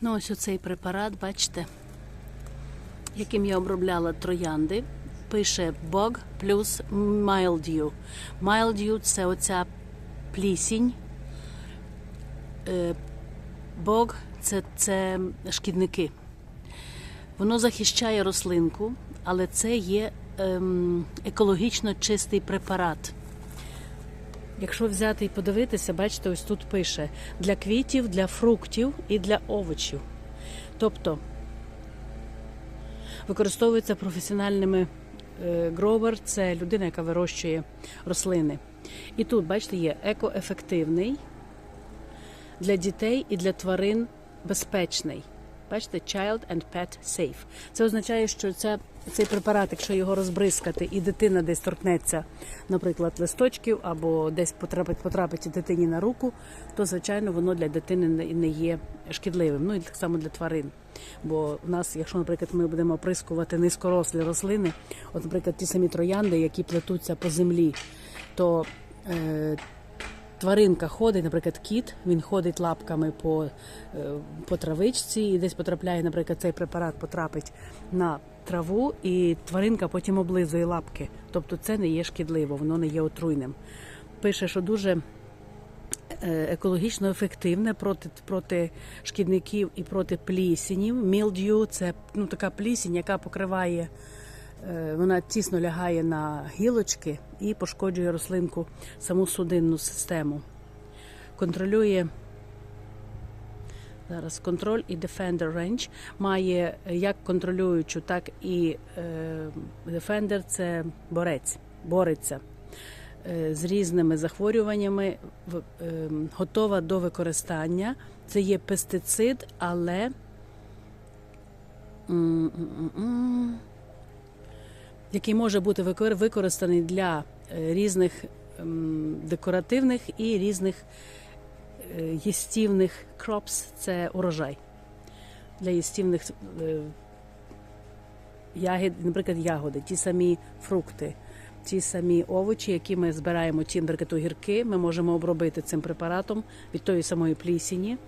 Ну, ось оцей препарат, бачите, яким я обробляла троянди. Пише Bog плюс Mildew. Mildew – це оця плісінь. Е, Bog – це, це шкідники. Воно захищає рослинку, але це є ем, екологічно чистий препарат. Якщо взяти і подивитися, бачите, ось тут пише для квітів, для фруктів і для овочів. Тобто використовується професіональними гровер, це людина, яка вирощує рослини. І тут, бачите, є екоефективний для дітей і для тварин безпечний. Бачите, child and pet safe. Це означає, що ця, цей препарат, якщо його розбризкати, і дитина десь торкнеться, наприклад, листочків або десь потрапить, потрапить дитині на руку, то звичайно воно для дитини не є шкідливим. Ну і так само для тварин. Бо в нас, якщо, наприклад, ми будемо оприскувати низькорослі рослини, от, наприклад, ті самі троянди, які плетуться по землі, то е, тваринка ходить, наприклад, кіт, він ходить лапками по, е, по травичці і десь потрапляє, наприклад, цей препарат потрапить на траву, і тваринка потім облизує лапки. Тобто це не є шкідливо, воно не є отруйним. Пише, що дуже е, екологічно ефективне проти, проти шкідників і проти плісенів. Мілдю це ну, така плісінь, яка покриває, вона тісно лягає на гілочки і пошкоджує рослинку саму судинну систему. Контролює зараз контроль і Defender Range має як контролюючу, так і е, Defender – це борець, бореться е, з різними захворюваннями, е, готова до використання. Це є пестицид, але який може бути використаний для е, різних ем, декоративних і різних е, їстівних crops – це урожай. Для їстівних е, ягід, наприклад, ягоди, ті самі фрукти, ті самі овочі, які ми збираємо, ті, наприклад, огірки, ми можемо обробити цим препаратом від тої самої плісіні,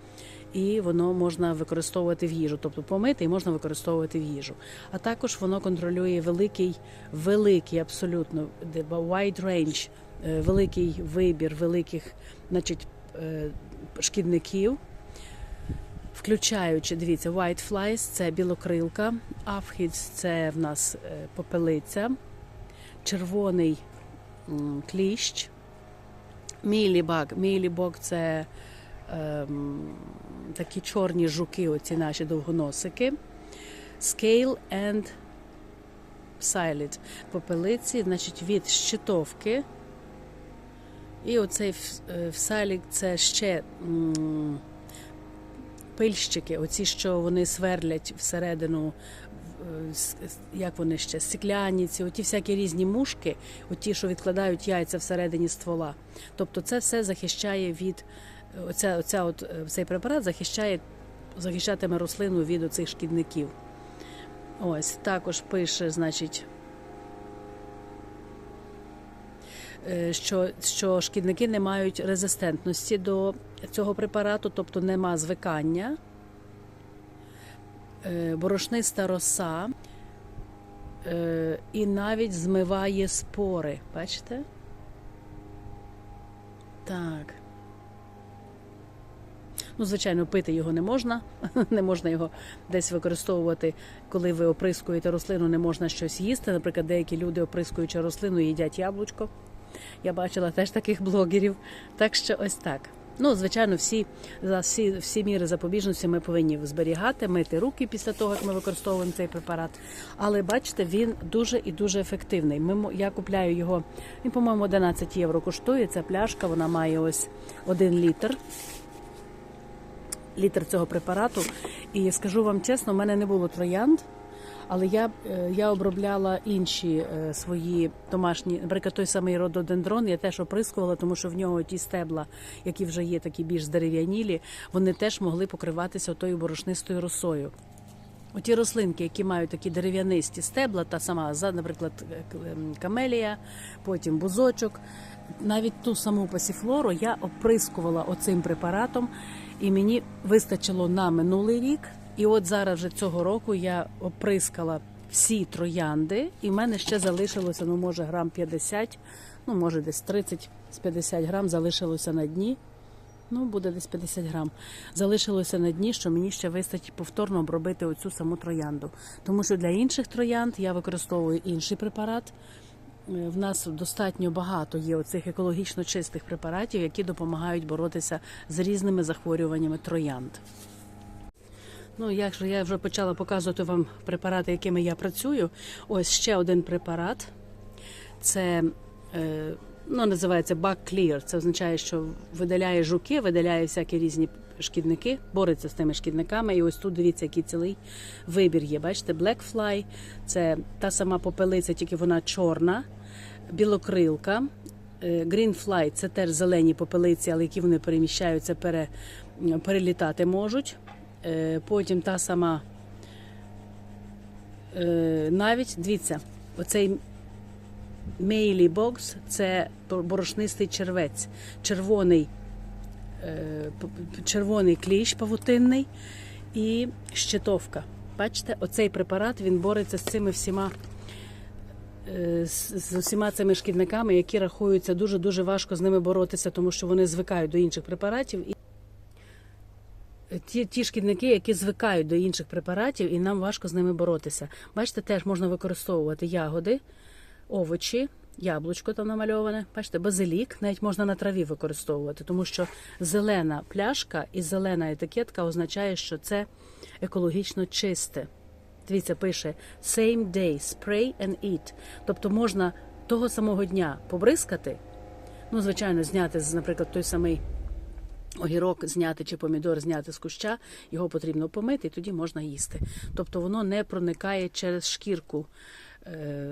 і воно можна використовувати в їжу, тобто помити і можна використовувати в їжу. А також воно контролює великий, великий абсолютно wide range, е, великий вибір великих, значить, е, шкідників. Включаючи, дивіться, white flies – це білокрилка, aphids – це в нас е, попелиця, червоний кліщ, мілібаг. Мілібог – це ем, такі чорні жуки, оці наші довгоносики. Scale and Psyllid. Попелиці, значить, від щитовки. І оцей всалік це ще пильщики, оці, що вони сверлять всередину, е, як вони ще, стекляниці, оті всякі різні мушки, оті, що відкладають яйця всередині ствола. Тобто це все захищає від оця, оця от, е, цей препарат захищає, захищатиме рослину від оцих шкідників. Ось також пише, значить. е, Що, що шкідники не мають резистентності до цього препарату, тобто нема звикання, е, борошниста роса і навіть змиває спори. Бачите? Так. Ну, звичайно, пити його не можна, не можна його десь використовувати, коли ви оприскуєте рослину, не можна щось їсти. Наприклад, деякі люди, оприскуючи рослину, їдять яблучко. Я бачила теж таких блогерів. Так що ось так. Ну, звичайно, всі, за всі, всі міри запобіжності ми повинні зберігати, мити руки після того, як ми використовуємо цей препарат. Але бачите, він дуже і дуже ефективний. Ми, я купляю його, він, по-моєму, 11 євро коштує. Ця пляшка, вона має ось 1 літр. Літр цього препарату. І скажу вам чесно, в мене не було троянд. Але я, е, я обробляла інші е, свої домашні, наприклад, той самий рододендрон, я теж оприскувала, тому що в нього ті стебла, які вже є такі більш здерев'янілі, вони теж могли покриватися тою борошнистою росою. Оті рослинки, які мають такі дерев'янисті стебла, та сама, наприклад, е, ем, камелія, потім бузочок. Навіть ту саму пасіфлору я оприскувала оцим препаратом, і мені вистачило на минулий рік. І от зараз вже цього року я оприскала всі троянди, і в мене ще залишилося, ну може грам 50, ну може десь 30 з 50 грам залишилося на дні. Ну, буде десь 50 грам. Залишилося на дні, що мені ще вистачить повторно обробити оцю саму троянду. Тому що для інших троянд я використовую інший препарат. Е, В нас достатньо багато є оцих екологічно чистих препаратів, які допомагають боротися з різними захворюваннями троянд. Ну, якщо я вже почала показувати вам препарати, якими я працюю, ось ще один препарат. Це е, ну, називається Bug Clear. Це означає, що видаляє жуки, видаляє всякі різні шкідники, бореться з тими шкідниками. І ось тут дивіться, який цілий вибір є. Бачите, Black Fly – це та сама попелиця, тільки вона чорна, білокрилка. Е, Green Fly – це теж зелені попелиці, але які вони переміщаються, пере, перелітати можуть. Е, Потім та сама е, навіть дивіться, оцей Мейлі Бокс це борошнистий червець, червоний, е, червоний кліщ павутинний і щитовка. Бачите, оцей препарат він бореться з цими всіма. е, З, усіма цими шкідниками, які рахуються дуже дуже важко з ними боротися, тому що вони звикають до інших препаратів. Ті, ті шкідники, які звикають до інших препаратів, і нам важко з ними боротися. Бачите, теж можна використовувати ягоди, овочі, яблучко там намальоване. Бачите, базилік навіть можна на траві використовувати, тому що зелена пляшка і зелена етикетка означає, що це екологічно чисте. Дивіться, пише same day, spray and eat. Тобто можна того самого дня побризкати, ну, звичайно, зняти, наприклад, той самий огірок зняти чи помідор зняти з куща, його потрібно помити, і тоді можна їсти. Тобто воно не проникає через шкірку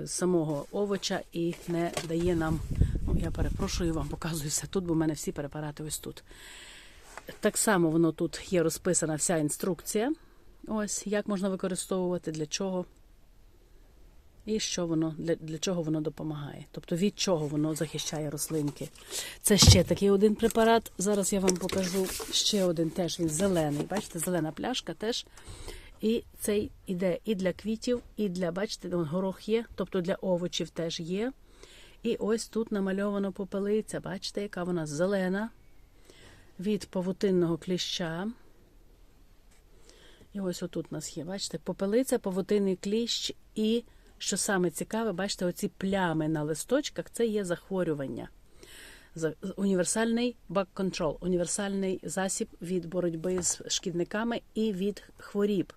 самого овоча і не дає нам. Ну, я перепрошую вам, показуюся тут, бо в мене всі препарати ось тут. Так само воно тут є розписана вся інструкція. Ось як можна використовувати, для чого. І що воно для, для чого воно допомагає? Тобто від чого воно захищає рослинки. Це ще такий один препарат. Зараз я вам покажу ще один теж він зелений. Бачите, зелена пляшка теж. І цей іде і для квітів, і для, бачите, горох є, тобто для овочів теж є. І ось тут намальовано попелиця. Бачите, яка вона зелена від павутинного кліща. І ось отут у нас є, бачите, попелиця, павутинний кліщ і, що саме цікаве, бачите, оці плями на листочках це є захворювання. За- Універсальний control, універсальний засіб від боротьби з шкідниками і від хворіб.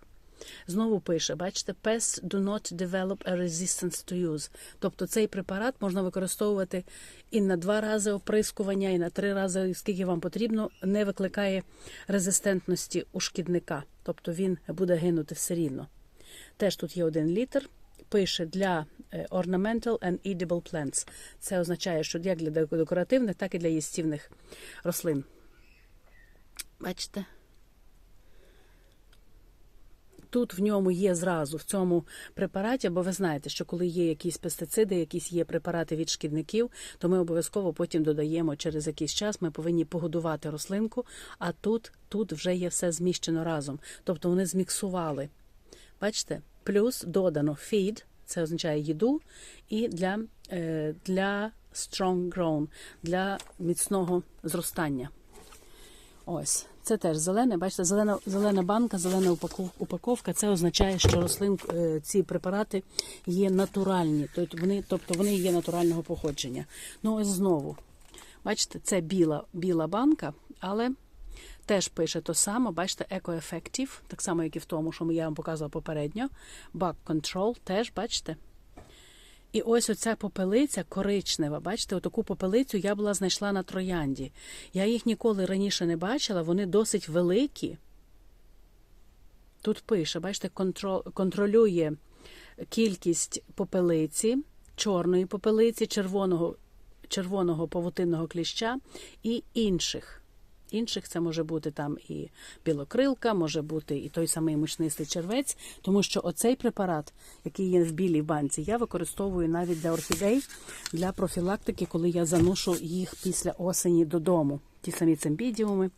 Знову пише, бачите, pests do not develop a resistance to use. Тобто цей препарат можна використовувати і на два рази оприскування, і на три рази, скільки вам потрібно, не викликає резистентності у шкідника. Тобто він буде гинути все рівно. Теж тут є один літр. Пише для е, ornamental and edible plants. Це означає, що як для декоративних, так і для їстівних рослин. Бачите? Тут в ньому є зразу в цьому препараті, бо ви знаєте, що коли є якісь пестициди, якісь є препарати від шкідників, то ми обов'язково потім додаємо через якийсь час. Ми повинні погодувати рослинку. А тут, тут вже є все зміщено разом. Тобто вони зміксували. Бачите? Плюс додано feed, це означає їду, і для, е, для strong grown, для міцного зростання. Ось, це теж зелене. Бачите, зелена, зелена банка, зелена упаковка. Це означає, що рослин, е, ці препарати є натуральні, тобто вони, тобто вони є натурального походження. Ну ось знову. Бачите, це біла, біла банка, але теж пише то саме. Бачите, Eco-Effective, так само, як і в тому, що я вам показувала попередньо. Bug Control теж, бачите. І ось оця попелиця коричнева. Бачите, отаку попелицю я була знайшла на троянді. Я їх ніколи раніше не бачила, вони досить великі. Тут пише, бачите, контролює кількість попелиці, чорної попелиці, червоного, червоного павутинного кліща і інших. Інших це може бути там і білокрилка, може бути і той самий мучнистий червець, тому що оцей препарат, який є в білій банці, я використовую навіть для орхідей для профілактики, коли я заношу їх після осені додому. Ті самі цимбідіуми.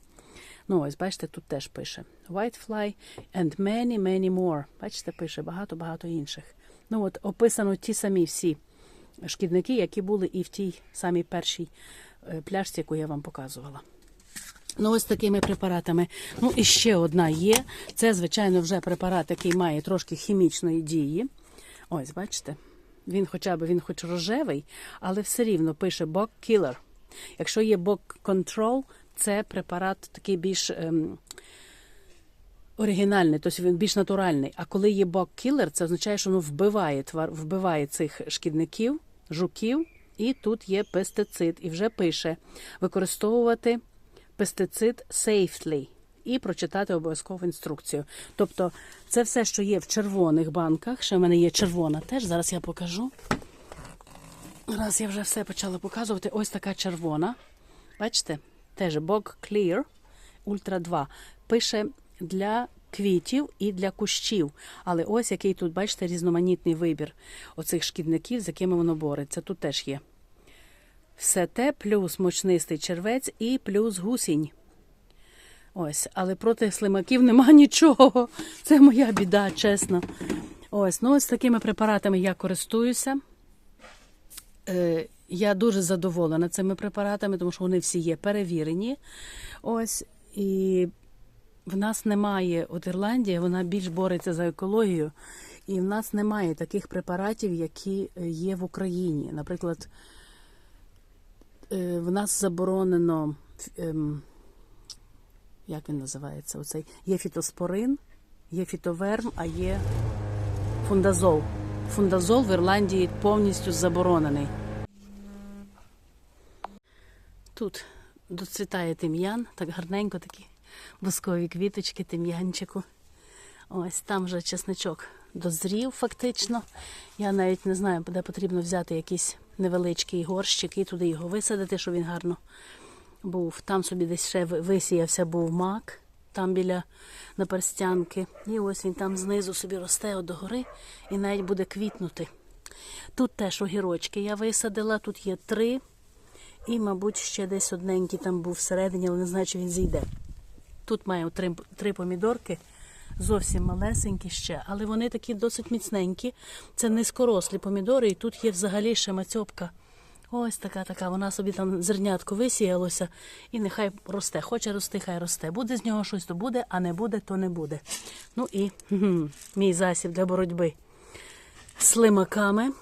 Ну, ось, бачите, тут теж пише Whitefly and many, many more. Бачите, пише багато-багато інших. Ну, от описано ті самі всі шкідники, які були і в тій самій першій е, пляшці, яку я вам показувала. Ну, ось такими препаратами. Ну, і ще одна є. Це, звичайно, вже препарат, який має трошки хімічної дії. Ось, бачите? Він хоча б він хоч рожевий, але все рівно пише Bog Killer. Якщо є Bog Control, це препарат такий більш ем, оригінальний, тобто він більш натуральний. А коли є Bog Killer, це означає, що воно вбиває твар, вбиває цих шкідників, жуків, і тут є пестицид. І вже пише використовувати пестицид safely і прочитати обов'язково інструкцію. Тобто, це все, що є в червоних банках. Ще в мене є червона теж. Зараз я покажу. Раз я вже все почала показувати. Ось така червона. Бачите? Теж Bog Clear Ultra 2. Пише для квітів і для кущів. Але ось який тут, бачите, різноманітний вибір оцих шкідників, з якими воно бореться. Тут теж є. Все те, плюс мочнистий червець і плюс гусінь. Ось, але проти слимаків нема нічого. Це моя біда, чесно. Ось, ну ось такими препаратами я користуюся. Е, я дуже задоволена цими препаратами, тому що вони всі є перевірені. Ось, і в нас немає, от Ірландія, вона більш бореться за екологію, і в нас немає таких препаратів, які є в Україні. Наприклад, е, в нас заборонено, ем, як він називається? Оцей є фітоспорин, є фітоверм, а є фундазол. Фундазол в Ірландії повністю заборонений. Тут доцвітає тим'ян, так гарненько такі бускові квіточки, тим'янчику. Ось там вже чесничок дозрів фактично. Я навіть не знаю, де потрібно взяти якийсь невеличкий горщик і туди його висадити, щоб він гарно був. Там собі десь ще висіявся був мак, там біля наперстянки. І ось він там знизу собі росте от догори і навіть буде квітнути. Тут теж огірочки я висадила, тут є три. І, мабуть, ще десь одненький там був всередині, але не знаю, чи він зійде. Тут маю три, три помідорки, зовсім малесенькі ще, але вони такі досить міцненькі. Це низькорослі помідори, і тут є взагалі ще мацьопка. Ось така така. Вона собі там зернятко висіялося і нехай росте. Хоче рости, хай росте. Буде з нього щось, то буде, а не буде, то не буде. Ну і гм, мій засіб для боротьби з слимаками.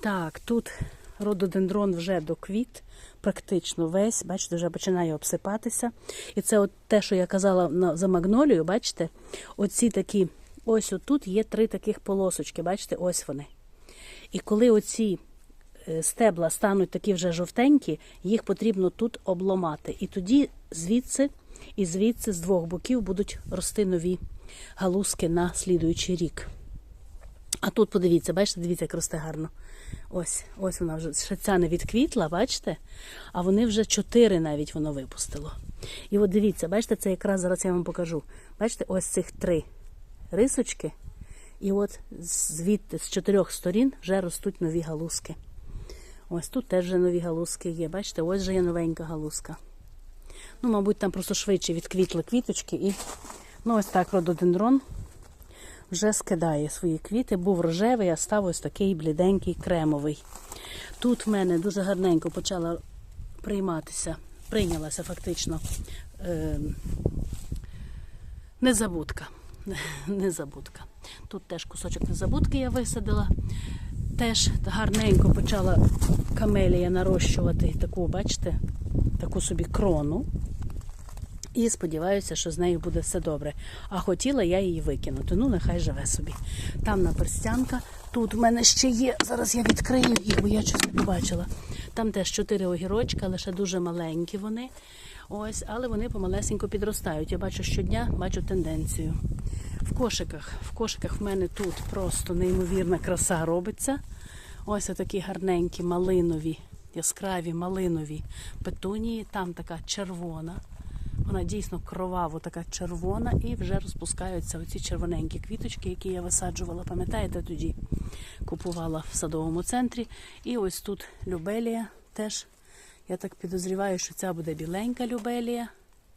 Так, тут рододендрон вже доквіт, практично весь, бачите, вже починає обсипатися. І це от те, що я казала за магнолію, бачите, оці такі, ось отут є три таких полосочки, бачите, ось вони. І коли оці е, стебла стануть такі вже жовтенькі, їх потрібно тут обломати. І тоді звідси і звідси з двох боків будуть рости нові галузки на слідуючий рік. А тут подивіться, бачите, дивіться, як росте гарно. Ось, ось вона вже ще ця не відквітла, бачите? А вони вже чотири навіть воно випустило. І от дивіться, бачите, це якраз зараз я вам покажу. Бачите, ось цих три рисочки. І от звідти з чотирьох сторін вже ростуть нові галузки. Ось тут теж вже нові галузки є. Бачите, ось вже є новенька галузка. Ну, мабуть, там просто швидше відквітли квіточки і ну, ось так рододендрон вже скидає свої квіти. Був рожевий, а став ось такий бліденький кремовий. Тут в мене дуже гарненько почала прийматися, прийнялася фактично е, незабудка. незабудка. Тут теж кусочок незабудки я висадила. Теж гарненько почала камелія нарощувати таку, бачите, таку собі крону. І сподіваюся, що з нею буде все добре. А хотіла я її викинути. Ну, нехай живе собі. Там наперстянка. Тут в мене ще є. Зараз я відкрию їх, бо я щось не побачила. Там теж чотири огірочка, лише дуже маленькі вони. Ось, але вони помалесенько підростають. Я бачу щодня, бачу тенденцію. В кошиках, в кошиках в мене тут просто неймовірна краса робиться. Ось такі гарненькі, малинові яскраві малинові петунії, там така червона. Вона дійсно кроваво така червона, і вже розпускаються оці червоненькі квіточки, які я висаджувала. Пам'ятаєте, тоді купувала в садовому центрі. І ось тут любелія теж. Я так підозріваю, що ця буде біленька любелія,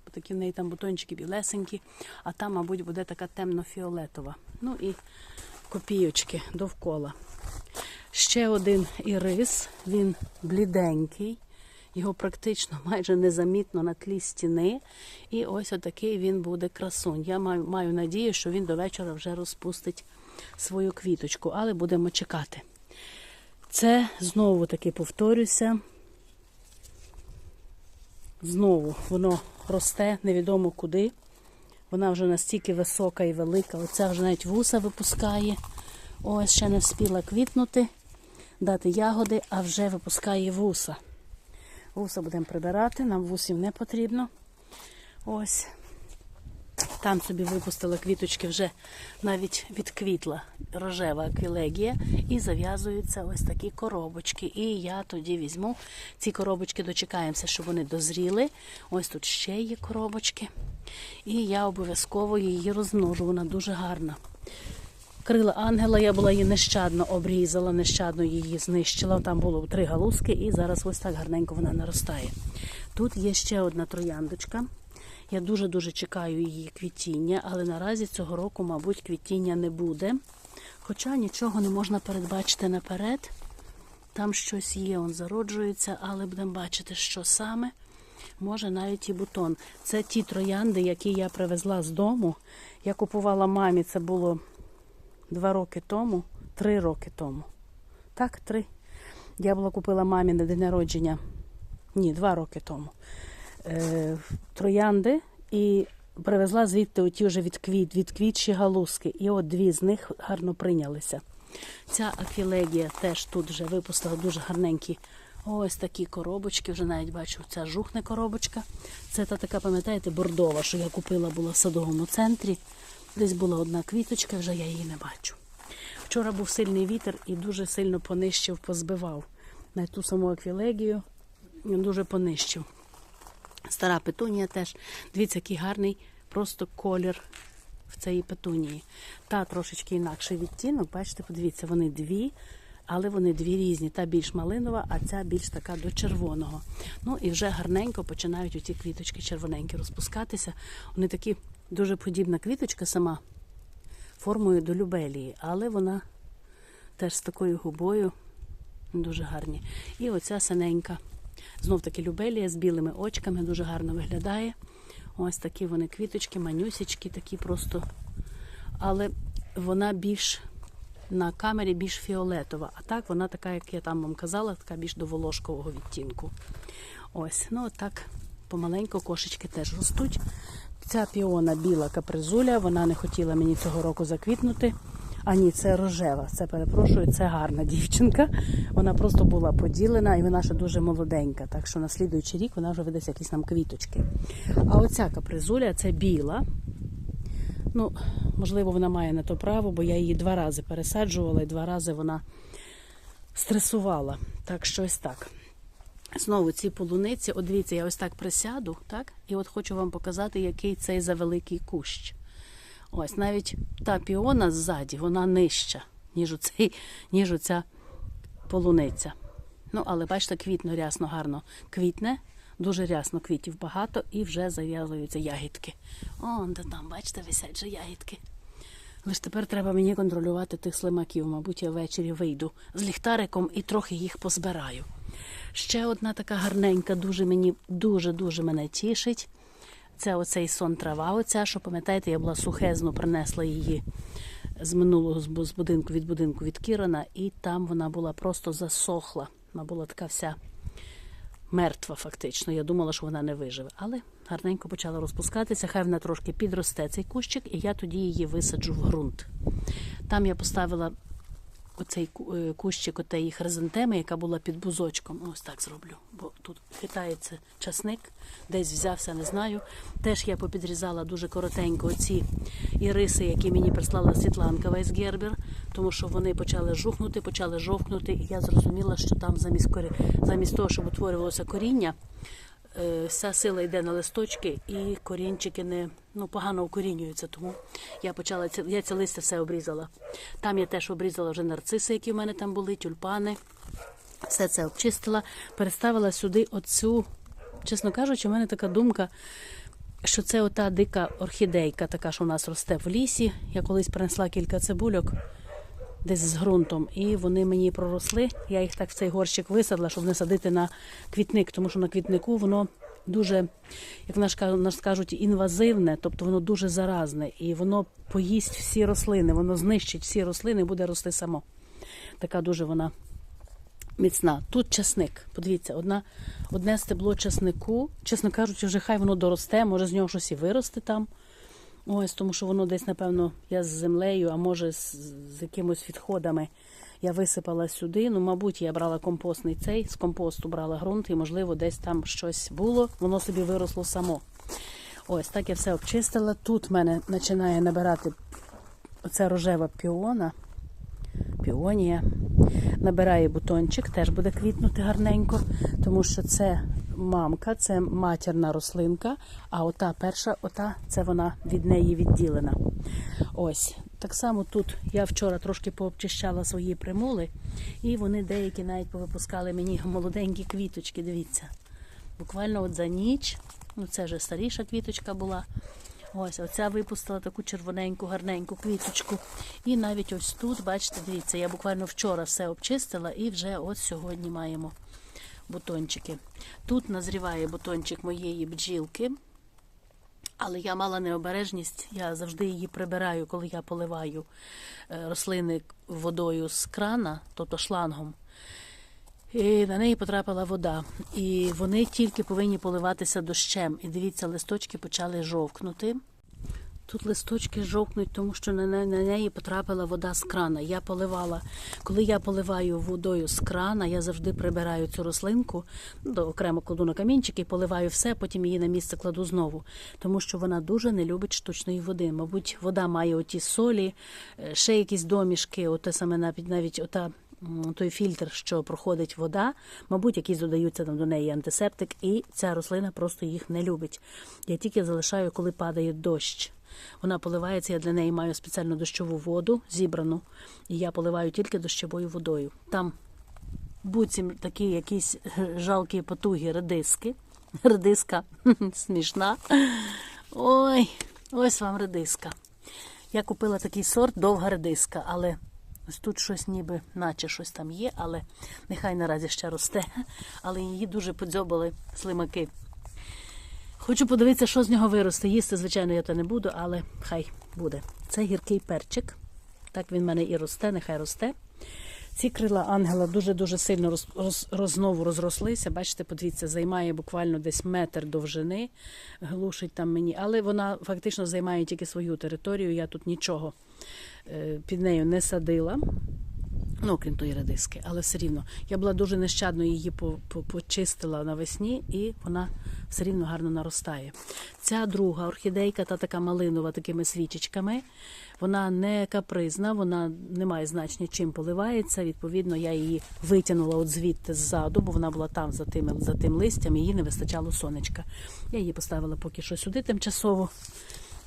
бо такі в неї там бутончики білесенькі, а там, мабуть, буде така темно-фіолетова. Ну і копійочки довкола. Ще один ірис, він бліденький, його практично майже незамітно на тлі стіни. І ось отакий він буде красунь. Я маю, маю надію, що він до вечора вже розпустить свою квіточку, але будемо чекати. Це знову таки повторюся. Знову воно росте невідомо куди. Вона вже настільки висока і велика. Оця вже навіть вуса випускає. Ось ще не встигла квітнути, дати ягоди, а вже випускає вуса. Вуса будемо прибирати, нам вусів не потрібно. Ось. Там собі випустила квіточки, вже навіть відквітла рожева аквілегія і зав'язуються ось такі коробочки. І я тоді візьму ці коробочки, дочекаємося, щоб вони дозріли. Ось тут ще є коробочки. І я обов'язково її розмножу. Вона дуже гарна. Крила ангела, я була її нещадно обрізала, нещадно її знищила. Там було три галузки, і зараз ось так гарненько вона наростає. Тут є ще одна трояндочка. Я дуже-дуже чекаю її квітіння, але наразі цього року, мабуть, квітіння не буде. Хоча нічого не можна передбачити наперед. Там щось є, он зароджується, але будемо бачити, що саме. Може навіть і бутон. Це ті троянди, які я привезла з дому. Я купувала мамі, це було два роки тому, три роки тому. Так, три. Я була купила мамі на день народження. Ні, два роки тому. Е, троянди і привезла звідти оті вже відквіт, відквітші галузки. І от дві з них гарно прийнялися. Ця аквілегія теж тут вже випустила дуже гарненькі ось такі коробочки. Вже навіть бачу, ця жухне коробочка. Це та така, пам'ятаєте, бордова, що я купила була в садовому центрі. Десь була одна квіточка, вже я її не бачу. Вчора був сильний вітер і дуже сильно понищив, позбивав на ту саму аквілегію. Дуже понищив. Стара петунія теж. Дивіться, який гарний просто колір в цієї петунії. Та трошечки інакший відтінок. Бачите, подивіться, вони дві, але вони дві різні. Та більш малинова, а ця більш така до червоного. Ну і вже гарненько починають оті квіточки червоненькі розпускатися. Вони такі дуже подібна квіточка сама формою до любелії, але вона теж з такою губою дуже гарні. І оця синенька. Знов таки любелія з білими очками, дуже гарно виглядає. Ось такі вони квіточки, манюсічки, такі просто. Але вона більш на камері більш фіолетова. А так вона така, як я там вам казала, така більш до волошкового відтінку. Ось, ну так помаленьку кошечки теж ростуть. Ця піона біла капризуля, вона не хотіла мені цього року заквітнути. А ні, це рожева. Це перепрошую, це гарна дівчинка. Вона просто була поділена і вона ще дуже молоденька. Так що на слідуючий рік вона вже видасть якісь нам квіточки. А оця капризуля це біла. Ну, можливо, вона має на то право, бо я її два рази пересаджувала і два рази вона стресувала. Так що ось так. Знову ці полуниці, от дивіться, я ось так присяду, так? І от хочу вам показати, який цей за великий кущ. Ось навіть та піона ззаді, вона нижча, ніж оцей, ніж оця полуниця. Ну, але бачите, квітно рясно гарно квітне, дуже рясно квітів багато і вже зав'язуються ягідки. О, де там, бачите, висять же ягідки. Лише тепер треба мені контролювати тих слимаків. Мабуть, я ввечері вийду з ліхтариком і трохи їх позбираю. Ще одна така гарненька, дуже мені дуже-дуже мене тішить. Це оцей сон трава, оця, що пам'ятаєте, я була сухезно, принесла її з минулого з будинку від будинку від Кірона, і там вона була просто засохла. Вона була така вся мертва, фактично. Я думала, що вона не виживе. Але гарненько почала розпускатися. Хай вона трошки підросте цей кущик, і я тоді її висаджу в ґрунт. Там я поставила оцей е, кущик отеї хризантеми, яка була під бузочком. Ось так зроблю, бо тут хитається часник, десь взявся, не знаю. Теж я попідрізала дуже коротенько оці іриси, які мені прислала Світланка Вайсгербер, тому що вони почали жухнути, почали жовкнути, і я зрозуміла, що там замість, замість того, щоб утворювалося коріння, вся сила йде на листочки, і корінчики не ну, погано укорінюються. Тому я почала я це листя все обрізала. Там я теж обрізала вже нарциси, які в мене там були, тюльпани. Все це обчистила, переставила сюди оцю. Чесно кажучи, у мене така думка, що це ота дика орхідейка, така, що у нас росте в лісі. Я колись принесла кілька цибульок десь з ґрунтом, і вони мені проросли. Я їх так в цей горщик висадила, щоб не садити на квітник, тому що на квітнику воно дуже, як нас кажуть, інвазивне, тобто воно дуже заразне, і воно поїсть всі рослини, воно знищить всі рослини і буде рости само. Така дуже вона міцна. Тут часник. Подивіться, одна, одне стебло часнику. Чесно кажучи, вже хай воно доросте, може з нього щось і виросте там. Ось, тому що воно десь, напевно, я з землею, а може з, з якимось відходами. Я висипала сюди. Ну, мабуть, я брала компостний цей, з компосту брала ґрунт, і, можливо, десь там щось було, воно собі виросло само. Ось так я все обчистила. Тут в мене починає набирати оця рожева піона. Піонія. Набирає бутончик, теж буде квітнути гарненько, тому що це мамка, це матірна рослинка, а ота перша, ота це вона від неї відділена. Ось. Так само тут я вчора трошки пообчищала свої примули, і вони деякі навіть повипускали мені молоденькі квіточки. Дивіться. Буквально от за ніч, ну це вже старіша квіточка була. Ось, оця випустила таку червоненьку, гарненьку квіточку. І навіть ось тут, бачите, дивіться, я буквально вчора все обчистила і вже ось сьогодні маємо бутончики. Тут назріває бутончик моєї бджілки. Але я мала необережність, я завжди її прибираю, коли я поливаю е, рослини водою з крана, тобто шлангом. І на неї потрапила вода. І вони тільки повинні поливатися дощем. І дивіться, листочки почали жовкнути. Тут листочки жовкнуть, тому що на на неї потрапила вода з крана. Я поливала. Коли я поливаю водою з крана, я завжди прибираю цю рослинку, ну, до окремо кладу на камінчики, поливаю все, потім її на місце кладу знову. Тому що вона дуже не любить штучної води. Мабуть, вода має оті солі, е, ще якісь домішки, оте саме навіть навіть ота. Той фільтр, що проходить вода, мабуть, якісь додаються там до неї антисептик, і ця рослина просто їх не любить. Я тільки залишаю, коли падає дощ. Вона поливається, я для неї маю спеціальну дощову воду зібрану, і я поливаю тільки дощовою водою. Там буцім такі якісь жалкі потугі редиски. Редиска смішна. Ой, ось вам редиска. Я купила такий сорт довга редиска, але ось тут щось ніби, наче щось там є, але нехай наразі ще росте. Але її дуже подзьобали слимаки. Хочу подивитися, що з нього виросте. Їсти, звичайно, я то не буду, але хай буде. Це гіркий перчик. Так він в мене і росте, нехай росте. Ці крила ангела дуже-дуже сильно роз, роз, роз- знову розрослися. Бачите, подивіться, займає буквально десь метр довжини, глушить там мені, але вона фактично займає тільки свою територію. Я тут нічого е, під нею не садила. Ну, окрім тої редиски, але все рівно. Я була дуже нещадно її по- по- почистила навесні, і вона все рівно гарно наростає. Ця друга орхідейка, та така малинова, такими свічечками, вона не капризна, вона не має значення, чим поливається. Відповідно, я її витягнула от звідти ззаду, бо вона була там за тим, за тим листям, їй не вистачало сонечка. Я її поставила поки що сюди тимчасово.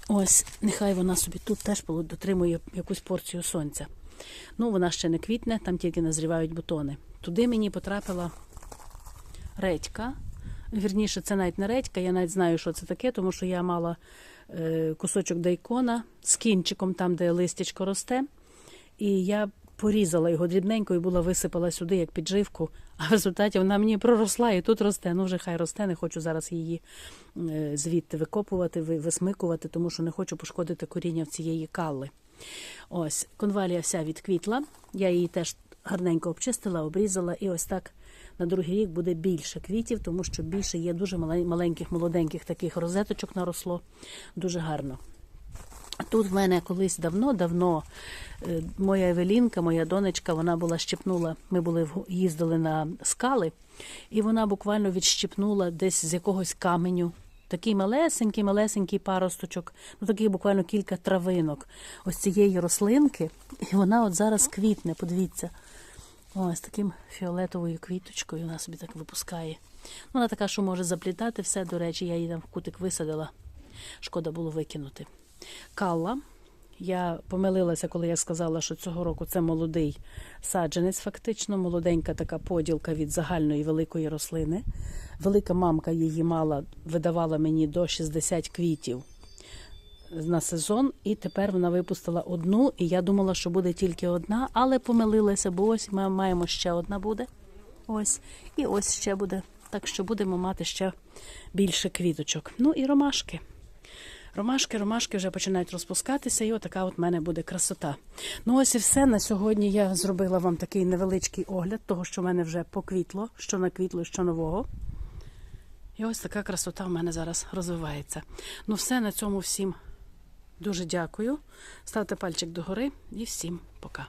Ось, нехай вона собі тут теж дотримує якусь порцію сонця. Ну, вона ще не квітне, там тільки назрівають бутони. Туди мені потрапила редька. Вірніше, це навіть не редька, я навіть знаю, що це таке, тому що я мала е, кусочок дайкона з кінчиком, там, де листячко росте. І я порізала його дрібненько і була висипала сюди як підживку. А в результаті вона мені проросла і тут росте. Ну вже хай росте, не хочу зараз її е, звідти викопувати, висмикувати, тому що не хочу пошкодити коріння в цієї калли. Ось, конвалія вся відквітла. Я її теж гарненько обчистила, обрізала, і ось так на другий рік буде більше квітів, тому що більше є дуже маленьких, молоденьких таких розеточок наросло. Дуже гарно. Тут в мене колись давно-давно е, моя Евелінка, моя донечка, вона була щепнула. Ми були їздили на скали, і вона буквально відщипнула десь з якогось каменю. Такий малесенький, малесенький паросточок, ну таких буквально кілька травинок ось цієї рослинки. І вона от зараз квітне, подивіться. Ось таким фіолетовою квіточкою вона собі так випускає. Ну, Вона така, що може заплітати все. До речі, я її там в кутик висадила. Шкода було викинути. Калла. Я помилилася, коли я сказала, що цього року це молодий саджанець, фактично, молоденька така поділка від загальної великої рослини. Велика мамка її мала, видавала мені до 60 квітів на сезон, і тепер вона випустила одну. І я думала, що буде тільки одна, але помилилася, бо ось ми маємо ще одна буде. Ось, і ось ще буде. Так що будемо мати ще більше квіточок. Ну і ромашки. Ромашки, ромашки вже починають розпускатися, і отака от мене буде красота. Ну ось і все. На сьогодні я зробила вам такий невеличкий огляд того, що в мене вже поквітло, що наквітло, що нового. І ось така красота в мене зараз розвивається. Ну, все на цьому всім дуже дякую. Ставте пальчик догори і всім пока.